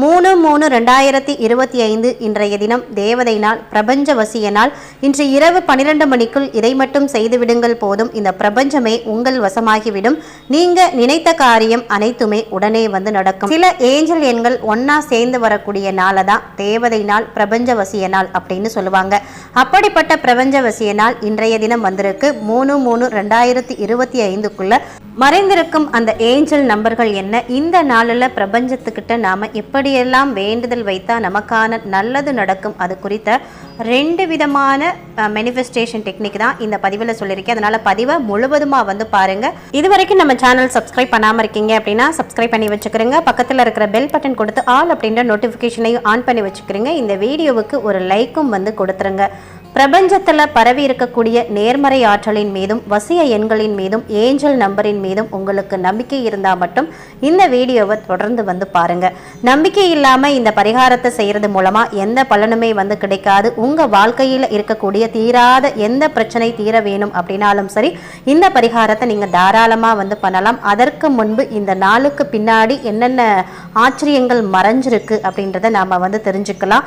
மூணு மூணு ரெண்டாயிரத்தி இருபத்தி ஐந்து இன்றைய தினம் தேவதை நாள் பிரபஞ்ச வசிய நாள். இன்று இரவு பன்னிரண்டு மணிக்குள் இதை மட்டும் செய்துவிடுங்கள் போதும். இந்த பிரபஞ்சமே உங்கள் வசமாகிவிடும். நீங்க நினைத்த காரியம் அனைத்துமே உடனே வந்து நடக்கும். சில ஏஞ்சல் எண்கள் ஒன்னா சேர்ந்து வரக்கூடிய நாளை தான் தேவதை நாள் பிரபஞ்ச வசிய நாள் அப்படின்னு சொல்லுவாங்க. அப்படிப்பட்ட பிரபஞ்ச வசிய நாள் இன்றைய தினம் வந்திருக்கு. மூணு மூணு ரெண்டாயிரத்தி இருபத்தி ஐந்துக்குள்ள மறைந்திருக்கும் அந்த ஏஞ்சல் நம்பர்கள் என்ன? இந்த நாளில் பிரபஞ்சத்துக்கிட்ட நாம எப்படியெல்லாம் வேண்டுதல் வைத்தால் நமக்கான நல்லது நடக்கும். அது குறித்த ரெண்டு விதமான மெனிஃபெஸ்டேஷன் டெக்னிக் தான் இந்த பதிவில் சொல்லியிருக்கேன் அதனால் பதிவை முழுவதுமாக வந்து பாருங்கள் இது வரைக்கும் நம்ம சேனல் சப்ஸ்கிரைப் பண்ணாமல் இருக்கீங்க அப்படின்னா சப்ஸ்கிரைப் பண்ணி வச்சுக்கிறோங்க. பக்கத்தில் இருக்கிற பெல் பட்டன் கொடுத்து ஆல் அப்படின்ற நோட்டிஃபிகேஷனையும் ஆன் பண்ணி வச்சுக்கிறீங்க. இந்த வீடியோவுக்கு ஒரு லைக்கும் வந்து கொடுத்துருங்க. பிரபஞ்சத்தில் பரவி இருக்கக்கூடிய நேர்மறை ஆற்றலின் மீதும் வசிய எண்களின் மீதும் ஏஞ்சல் நம்பரின் மீதும் உங்களுக்கு நம்பிக்கை இருந்தால் மட்டும் இந்த வீடியோவை தொடர்ந்து வந்து பாருங்க. நம்பிக்கை இல்லாமல் இந்த பரிகாரத்தை செய்கிறது மூலமாக எந்த பலனுமே வந்து கிடைக்காது. உங்கள் வாழ்க்கையில் இருக்கக்கூடிய தீராத எந்த பிரச்சனை தீர வேணும் அப்படின்னாலும் சரி இந்த பரிகாரத்தை நீங்கள் தாராளமாக வந்து பண்ணலாம். அதற்கு முன்பு இந்த நாளுக்கு பின்னாடி என்னென்ன ஆச்சரியங்கள் மறைஞ்சிருக்கு அப்படின்றத நாம் வந்து தெரிஞ்சுக்கலாம்.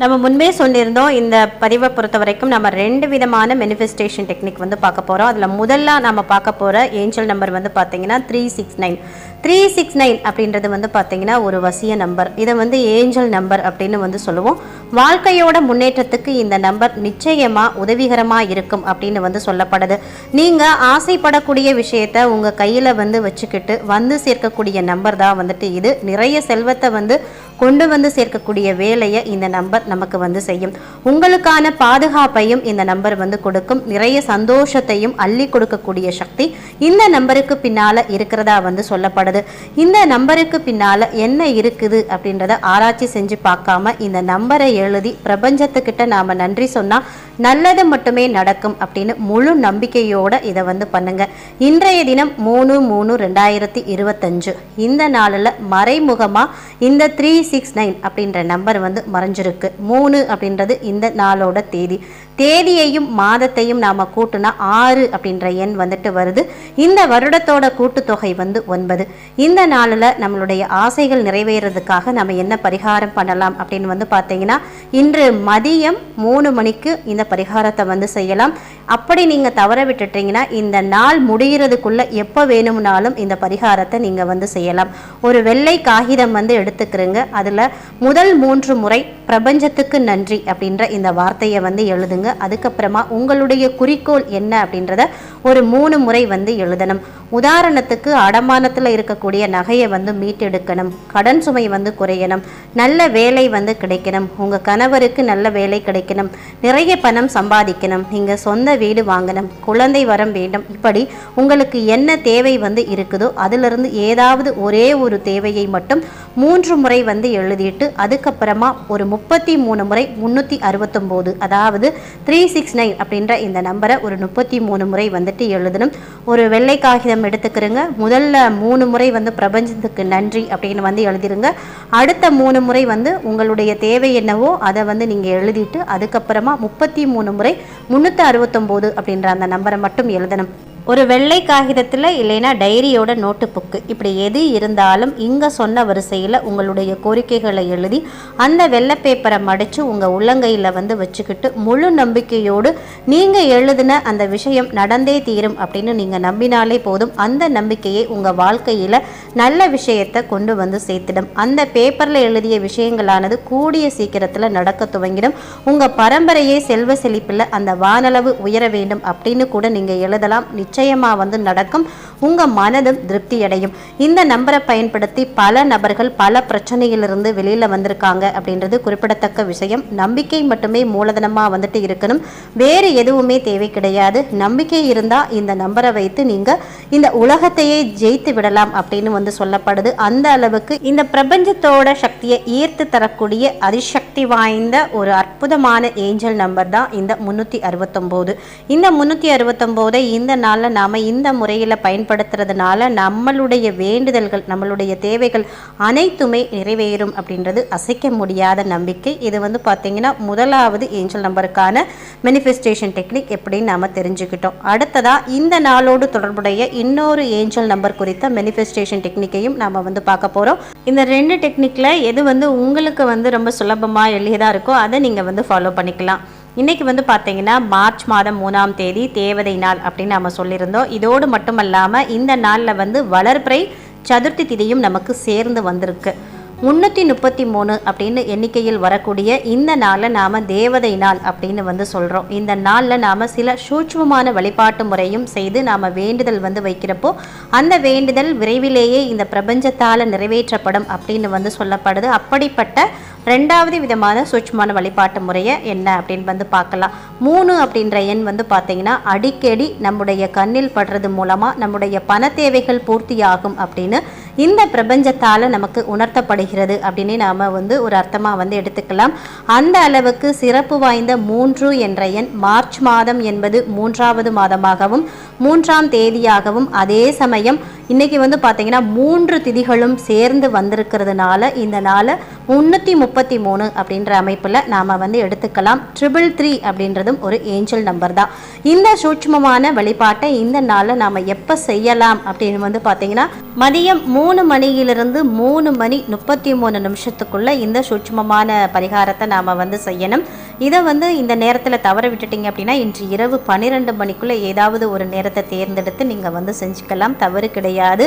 நம்ம முன்பே சொல்லியிருந்தோம் இந்த பதிவை பொறுத்த வரைக்கும் நம்ம ரெண்டு விதமான மெனிஃபெஸ்டேஷன் டெக்னிக் வந்து பார்க்க போகிறோம் அதில் முதல்ல நம்ம பார்க்க போகிற ஏஞ்சல் நம்பர் வந்து பார்த்தீங்கன்னா three six nine three six nine அப்படின்றது வந்து பார்த்தீங்கன்னா ஒரு வசிய நம்பர் இதை வந்து ஏஞ்சல் நம்பர் அப்படின்னு வந்து சொல்லுவோம். வாழ்க்கையோட முன்னேற்றத்துக்கு இந்த நம்பர் நிச்சயமாக உதவிகரமாக இருக்கும் அப்படின்னு வந்து சொல்லப்படுது. நீங்கள் ஆசைப்படக்கூடிய விஷயத்த உங்கள் கையில் வந்து வச்சுக்கிட்டு வந்து சேர்க்கக்கூடிய நம்பர் தான் வந்துட்டு இது. நிறைய செல்வத்தை வந்து கொண்டு வந்து சேர்க்கக்கூடிய வேலையை இந்த நம்பர் நமக்கு வந்து செய்யும். உங்களுக்கான பாதுகாப்பையும் இந்த நம்பர் வந்து கொடுக்கும். நிறைய சந்தோஷத்தையும் அள்ளி கொடுக்கக்கூடிய சக்தி இந்த நம்பருக்கு பின்னால் இருக்கிறதா வந்து சொல்லப்படுது. இந்த நம்பருக்கு பின்னால் என்ன இருக்குது அப்படின்றத ஆராய்ச்சி செஞ்சு பார்க்காம இந்த நம்பரை எழுதி பிரபஞ்சத்துக்கிட்ட நாம் நன்றி சொன்னால் நல்லது மட்டுமே நடக்கும் அப்படின்னு முழு நம்பிக்கையோட இதை வந்து பண்ணுங்க. இன்றைய தினம் மூணு மூணு ரெண்டாயிரத்தி இருபத்தஞ்சு. இந்த நாளில் மறைமுகமாக இந்த த்ரீ சிக்ஸ் நைன் அப்படின்ற நம்பர் வந்து மறைஞ்சிருக்கு. மூணு அப்படின்றது இந்த நாளோட தேதி. தேதியையும் மாதத்தையும் நாம் கூட்டுனா ஆறு அப்படின்ற எண் வந்துட்டு வருது. இந்த வருடத்தோட கூட்டுத்தொகை வந்து ஒன்பது. இந்த நாளில் நம்மளுடைய ஆசைகள் நிறைவேறதுக்காக நம்ம என்ன பரிகாரம் பண்ணலாம் அப்படின்னு வந்து பார்த்தீங்கன்னா இன்று மதியம் மூணு மணிக்கு இந்த பரிகாரத்தை வந்து செய்யலாம். அப்படி நீங்கள் தவற விட்டுட்டீங்கன்னா இந்த நாள் முடிகிறதுக்குள்ளே எப்போ வேணும்னாலும் இந்த பரிகாரத்தை நீங்கள் வந்து செய்யலாம். ஒரு வெள்ளை காகிதம் வந்து எடுத்துக்கிறீங்க. அதில் முதல் மூன்று முறை பிரபஞ்சத்துக்கு நன்றி அப்படின்ற இந்த வார்த்தையை வந்து எழுதுங்க. அதுக்கப்புறமா உங்களுடைய குறிக்கோள் என்ன அப்படின்றத ஒரு மூணு முறை வந்து எழுதணும். உதாரணத்துக்கு அடமானத்தில் இருக்கக்கூடிய நகையை வந்து மீட்டெடுக்கணும். கடன் சுமை வந்து குறையணும். நல்ல வேலை வந்து கிடைக்கணும். உங்கள் கணவருக்கு நல்ல வேலை கிடைக்கணும். நிறைய பணம் சம்பாதிக்கணும். நீங்கள் சொந்த வீடு வாங்கணும். குழந்தை வரம் வேண்டும். இப்படி உங்களுக்கு என்ன தேவை வந்து இருக்குதோ அதிலிருந்து ஏதாவது ஒரே ஒரு தேவையை மட்டும் மூன்று முறை வந்து எழுதிட்டு அதுக்கப்புறமா ஒரு முப்பத்தி மூணு முறை முந்நூற்றி அறுபத்தொம்போது அதாவது த்ரீ சிக்ஸ் நைன் அப்படின்ற இந்த நம்பரை ஒரு முப்பத்தி மூணு முறை வந்துட்டு எழுதணும். ஒரு வெள்ளை காகிதம் எடுத்துக்கிறங்க. முதல்ல மூணு முறை வந்து பிரபஞ்சத்துக்கு நன்றி அப்படின்னு வந்து எழுதிருங்க. அடுத்த மூணு முறை வந்து உங்களுடைய தேவை என்னவோ அதை வந்து நீங்கள் எழுதிட்டு அதுக்கப்புறமா முப்பத்தி மூணு முறை முந்நூற்றி அறுபத்தொம்போது அப்படின்ற அந்த நம்பரை மட்டும் எழுதணும். ஒரு வெள்ளை காகிதத்தில் இல்லைன்னா டைரியோட நோட்டு புக்கு இப்படி எது இருந்தாலும் இங்கே சொன்ன வரிசையில் உங்களுடைய கோரிக்கைகளை எழுதி அந்த வெள்ளை பேப்பரை மடித்து உங்கள் உள்ளங்கையில் வந்து வச்சுக்கிட்டு முழு நம்பிக்கையோடு நீங்கள் எழுதின அந்த விஷயம் நடந்தே தீரும் அப்படின்னு நீங்கள் நம்பினாலே போதும். அந்த நம்பிக்கையை உங்கள் வாழ்க்கையில் நல்ல விஷயத்தை கொண்டு வந்து சேர்த்திடும். அந்த பேப்பரில் எழுதிய விஷயங்களானது கூடிய சீக்கிரத்தில் நடக்க துவங்கிடும். உங்கள் பரம்பரையே செல்வ செழிப்பில் அந்த வானளவு உயர வேண்டும் அப்படின்னு கூட நீங்கள் எழுதலாம். நிச்சயம் நிச்சயமாக வந்து நடக்கும். உங்கள் மனதும் திருப்தி அடையும் இந்த நம்பரை பயன்படுத்தி பல நபர்கள் பல பிரச்சனையிலிருந்து வெளியில் வந்திருக்காங்க அப்படின்றது குறிப்பிடத்தக்க விஷயம். நம்பிக்கை மட்டுமே மூலதனமாக வந்துட்டு இருக்கணும். வேறு எதுவுமே தேவை கிடையாது. நம்பிக்கை இருந்தால் இந்த நம்பரை வைத்து நீங்கள் இந்த உலகத்தையே ஜெயித்து விடலாம் அப்படின்னு வந்து சொல்லப்படுது. அந்த அளவுக்கு இந்த பிரபஞ்சத்தோட சக்தியை ஈர்த்து தரக்கூடிய அதிசக்தி வாய்ந்த ஒரு அற்புதமான ஏஞ்சல் நம்பர் தான் இந்த முந்நூற்றி அறுபத்தொம்போது. இந்த முந்நூற்றி அறுபத்தொம்போதை இந்த நாளில் நாம் இந்த முறையில் பயன் பயன்படுத்துறதுனால நம்மளுடைய வேண்டுதல்கள் நம்மளுடைய தேவைகள் அனைத்துமே நிறைவேறும் அப்படின்றது அசைக்க முடியாத நம்பிக்கை. இது வந்து பார்த்தீங்கன்னா முதலாவது ஏஞ்சல் நம்பருக்கான மெனிஃபெஸ்டேஷன் டெக்னிக் எப்படின்னு நாம் தெரிஞ்சுக்கிட்டோம். அடுத்ததாக இந்த நாளோடு தொடர்புடைய இன்னொரு ஏஞ்சல் நம்பர் குறித்த மெனிஃபெஸ்டேஷன் டெக்னிக்கையும் நாம் வந்து பார்க்க போகிறோம் இந்த ரெண்டு டெக்னிக்கில் எது வந்து உங்களுக்கு வந்து ரொம்ப சுலபமாக எளியதாக இருக்கோ அதை நீங்கள் வந்து ஃபாலோ பண்ணிக்கலாம். இன்றைக்கி வந்து பார்த்தீங்கன்னா மார்ச் மாதம் மூணாம் தேதி தேவதை நாள் அப்படின்னு நம்ம சொல்லியிருந்தோம். இதோடு மட்டுமல்லாமல் இந்த நாளில் வந்து வளர்பிறை சதுர்த்தி திதியும் நமக்கு சேர்ந்து வந்திருக்கு. முன்னூற்றி முப்பத்தி மூணு அப்படின்னு எண்ணிக்கையில் வரக்கூடிய இந்த நாளை நாம் தேவதை நாள் அப்படின்னு வந்து சொல்கிறோம் இந்த நாளில் நாம் சில சூட்சமான வழிபாட்டு முறையும் செய்து நாம் வேண்டுதல் வந்து வைக்கிறப்போ அந்த வேண்டுதல் விரைவிலேயே இந்த பிரபஞ்சத்தால் நிறைவேற்றப்படும் அப்படின்னு வந்து சொல்லப்படுது. அப்படிப்பட்ட ரெண்டாவது விதமான சூட்சமான வழிபாட்டு முறையை என்ன அப்படின்னு வந்து பார்க்கலாம். மூணு அப்படின்ற எண் வந்து பார்த்தீங்கன்னா அடிக்கடி நம்முடைய கண்ணில் படுறது மூலமாக நம்முடைய பண தேவைகள் பூர்த்தியாகும் அப்படின்னு இந்த பிரபஞ்சத்தால் நமக்கு உணர்த்தப்படுகிறது அப்படின்னு நாம் வந்து ஒரு அர்த்தமாக வந்து எடுத்துக்கலாம். அந்த அளவுக்கு சிறப்பு வாய்ந்த மூன்று என்ற எண் மார்ச் மாதம் என்பது மூன்றாவது மாதமாகவும் மூன்றாம் தேதியாகவும் அதே சமயம் இன்னைக்கு வந்து பார்த்தீங்கன்னா மூன்று திதிகளும் சேர்ந்து வந்திருக்கிறதுனால இந்த நாளை முன்னூற்றி முப்பத்தி மூணு அப்படின்ற அமைப்பில் நாம் வந்து எடுத்துக்கலாம். ட்ரிபிள் த்ரீ அப்படின்றதும் ஒரு ஏஞ்சல் நம்பர் தான். இந்த சூட்சுமமான வழிபாட்டை இந்த நாளில் நாம் எப்போ செய்யலாம் அப்படின்னு வந்து பார்த்தீங்கன்னா மதியம் மூணு மணியிலிருந்து மூணு மணி முப்பத்தி மூணு நிமிஷத்துக்குள்ளே இந்த சூட்சமமான பரிகாரத்தை நாம் வந்து செய்யணும். இதை வந்து இந்த நேரத்தில் தவற விட்டுட்டீங்க அப்படின்னா இன்று இரவு பன்னிரெண்டு மணிக்குள்ளே ஏதாவது ஒரு நேரம் நேரத்தை தேர்ந்தெடுத்து நீங்கள் வந்து செஞ்சுக்கலாம். தவறு கிடையாது.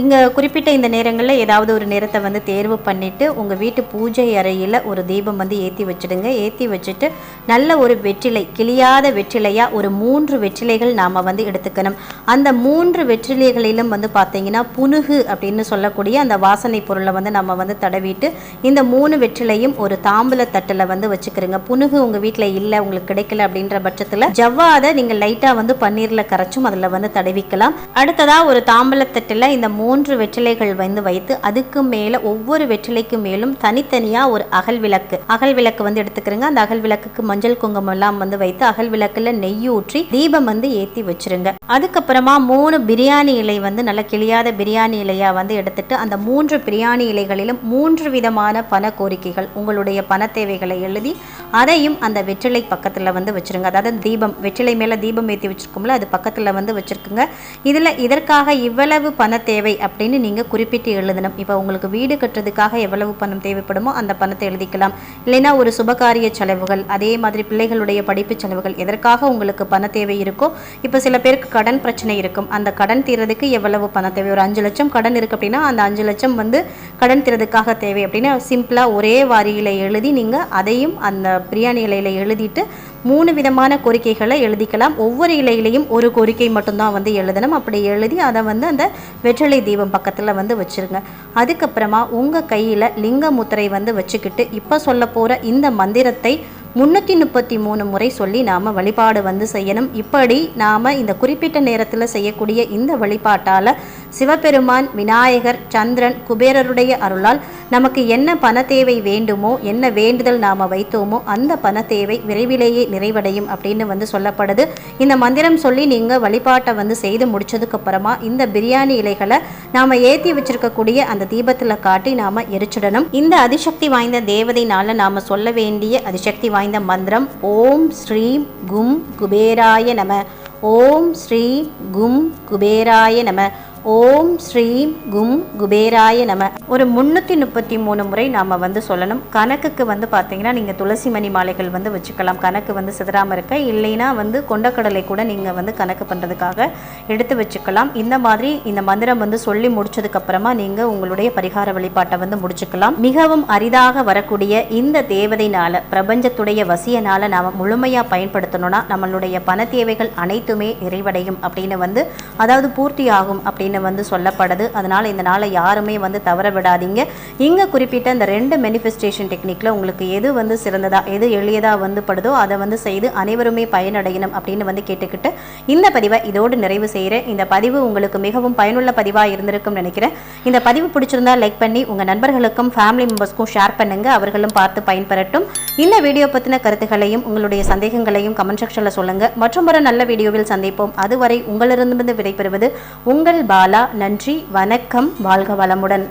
இங்கே குறிப்பிட்ட இந்த நேரங்களில் ஏதாவது ஒரு நேரத்தை வந்து தேர்வு பண்ணிவிட்டு உங்கள் வீட்டு பூஜை அறையில் ஒரு தீபம் வந்து ஏற்றி வச்சுடுங்க. ஏற்றி வச்சுட்டு நல்ல ஒரு வெற்றிலை கிளியாத வெற்றிலையாக ஒரு மூன்று வெற்றிலைகள் நாம் வந்து எடுத்துக்கணும். அந்த மூன்று வெற்றிலைகளிலும் வந்து பார்த்தீங்கன்னா புனுகு அப்படின்னு சொல்லக்கூடிய அந்த வாசனை பொருளை வந்து நம்ம வந்து தடவிட்டு இந்த மூணு வெற்றிலையும் ஒரு தாம்பூல தட்டில் வந்து வச்சுக்கிறோங்க. புனுகு உங்கள் வீட்டில் இல்லை உங்களுக்கு கிடைக்கல அப்படின்ற பட்சத்தில் ஜவ்வாதை நீங்கள் லைட்டாக வந்து பன்னீரில் கரைச்சும் அதில் வந்து தடவிக்கலாம். அடுத்ததாக ஒரு தாம்பலத்தட்டில் இந்த மூன்று வெற்றிலைகள் வந்து வைத்து அதுக்கு மேலே ஒவ்வொரு வெற்றிலைக்கு மேலும் தனித்தனியாக ஒரு அகல் விளக்கு. அகல் விளக்கு வந்து எடுத்துக்கிறோங்க. அந்த அகல் விளக்குக்கு மஞ்சள் குங்குமம் எல்லாம் வந்து வைத்து அகல் விளக்கில் நெய் ஊற்றி தீபம் வந்து ஏற்றி வச்சிருங்க. அதுக்கப்புறமா மூணு பிரியாணி இலை வந்து நல்ல கிளியாத பிரியாணி இலையா வந்து எடுத்துட்டு அந்த மூன்று பிரியாணி இலைகளிலும் மூன்று விதமான பண கோரிக்கைகள் உங்களுடைய பண தேவைகளை எழுதி அதையும் அந்த வெற்றிலை பக்கத்தில் வந்து வச்சிருங்க. அதாவது தீபம் வெற்றிலை மேலே தீபம் ஏற்றி வச்சுருக்கோம்ல அது பக்கத்தில் வந்து வச்சிருக்குங்க. இதில் இதற்காக இவ்வளவு பண தேவை அப்படின்னு நீங்கள் குறிப்பிட்டு எழுதணும். இப்போ உங்களுக்கு வீடு கட்டுறதுக்காக எவ்வளவு பணம் தேவைப்படுமோ அந்த பணத்தை எழுதிக்கலாம். இல்லைன்னா ஒரு சுபகாரிய செலவுகள் அதே மாதிரி பிள்ளைகளுடைய படிப்பு செலவுகள் எதற்காக உங்களுக்கு பண தேவை இருக்கோ இப்போ சில பேருக்கு கடன் பிரச்சனை இருக்கும். அந்த கடன் தீரதுக்கு எவ்வளவு பணம் தேவை? ஒரு அஞ்சு லட்சம் கடன் இருக்கு அப்படின்னா அந்த அஞ்சு லட்சம் வந்து கடன் தீரதுக்காக தேவை அப்படின்னு சிம்பிளாக ஒரே வாரியில் எழுதி நீங்கள் அதையும் அந்த பிரியாணி இலையில் எழுதிட்டு மூணு விதமான கோரிக்கைகளை எழுதிக்கலாம். ஒவ்வொரு இலையிலையும் ஒரு கோரிக்கை மட்டும்தான் வந்து எழுதணும். அப்படி எழுதி அதை வந்து அந்த வெற்றிலை தீபம் பக்கத்தில் வந்து வச்சுருங்க. அதுக்கப்புறமா உங்கள் கையில் லிங்க முத்திரை வந்து வச்சுக்கிட்டு இப்போ சொல்ல போகிற இந்த மந்திரத்தை முன்னூற்றி முப்பத்தி மூணு முறை சொல்லி நாம் வழிபாடு வந்து செய்யணும். இப்படி நாம் இந்த குறிப்பிட்ட நேரத்தில் செய்யக்கூடிய இந்த வழிபாட்டால் சிவபெருமான் விநாயகர் சந்திரன் குபேரருடைய அருளால் நமக்கு என்ன பண தேவை வேண்டுமோ என்ன வேண்டுதல் நாம் வைத்தோமோ அந்த பண தேவை விரைவிலேயே நிறைவடையும் அப்படின்னு வந்து சொல்லப்படுது. இந்த மந்திரம் சொல்லி நீங்கள் வழிபாட்டை வந்து செய்து முடிச்சதுக்கப்புறமா இந்த பிரியாணி இலைகளை நாம் ஏற்றி வச்சிருக்கக்கூடிய அந்த தீபத்தில் காட்டி நாம் எரிச்சிடணும். இந்த அதிசக்தி வாய்ந்த தேவதைனால நாம் சொல்ல வேண்டிய அதிசக்தி வாய்ந்த மந்திரம் ஓம் ஸ்ரீம் கும் குபேராய நம. ஓம் ஸ்ரீ கும் குபேராய நம. ஓம் ஸ்ரீம் கும் குபேராய நம. ஒரு முந்நூற்றி முப்பத்தி மூணு முறை நாம் வந்து சொல்லணும். கணக்குக்கு வந்து பார்த்தீங்கன்னா நீங்கள் துளசி மணி மாலைகள் வந்து வச்சுக்கலாம். கணக்கு வந்து சிதறாமல் இருக்க இல்லைன்னா வந்து கொண்டக்கடலை கூட நீங்கள் வந்து கணக்கு பண்ணுறதுக்காக எடுத்து வச்சுக்கலாம். இந்த மாதிரி இந்த மந்திரம் வந்து சொல்லி முடிச்சதுக்கப்புறமா நீங்கள் உங்களுடைய பரிகார வழிபாட்டை வந்து முடிச்சுக்கலாம். மிகவும் அரிதாக வரக்கூடிய இந்த தேவதைனால பிரபஞ்சத்துடைய வசியனால் நாம் முழுமையாக பயன்படுத்தணும்னா நம்மளுடைய பண தேவைகள் அனைத்துமே நிறைவடையும் அப்படின்னு வந்து அதாவது பூர்த்தி ஆகும் அப்படின்னு அப்படின்னு வந்து சொல்லப்படுது. அதனால் இந்த நாளை யாருமே வந்து தவற விடாதீங்க. இங்கே குறிப்பிட்ட இந்த ரெண்டு மெனிஃபெஸ்டேஷன் டெக்னிக்கில் உங்களுக்கு எது வந்து சிறந்ததாக எது எளியதாக வந்து படுதோ அதை வந்து செய்து அனைவருமே பயனடையணும் அப்படின்னு வந்து கேட்டுக்கிட்டு இந்த பதிவை இதோடு நிறைவு செய்கிறேன். இந்த பதிவு உங்களுக்கு மிகவும் பயனுள்ள பதிவாக இருந்திருக்கும் நினைக்கிறேன். இந்த பதிவு பிடிச்சிருந்தா லைக் பண்ணி உங்கள் நண்பர்களுக்கும் ஃபேமிலி மெம்பர்ஸ்க்கும் ஷேர் பண்ணுங்கள் அவர்களும் பார்த்து பயன்பெறட்டும். இந்த வீடியோ பற்றின கருத்துக்களையும் உங்களுடைய சந்தேகங்களையும் கமெண்ட் செக்ஷனில் சொல்லுங்கள் மற்றும் ஒரு நல்ல வீடியோவில் சந்திப்போம். அதுவரை உங்களிடமிருந்து விடைபெறுவது உங்கள் பாலா நன்றி வணக்கம் வாழ்க வளமுடன்.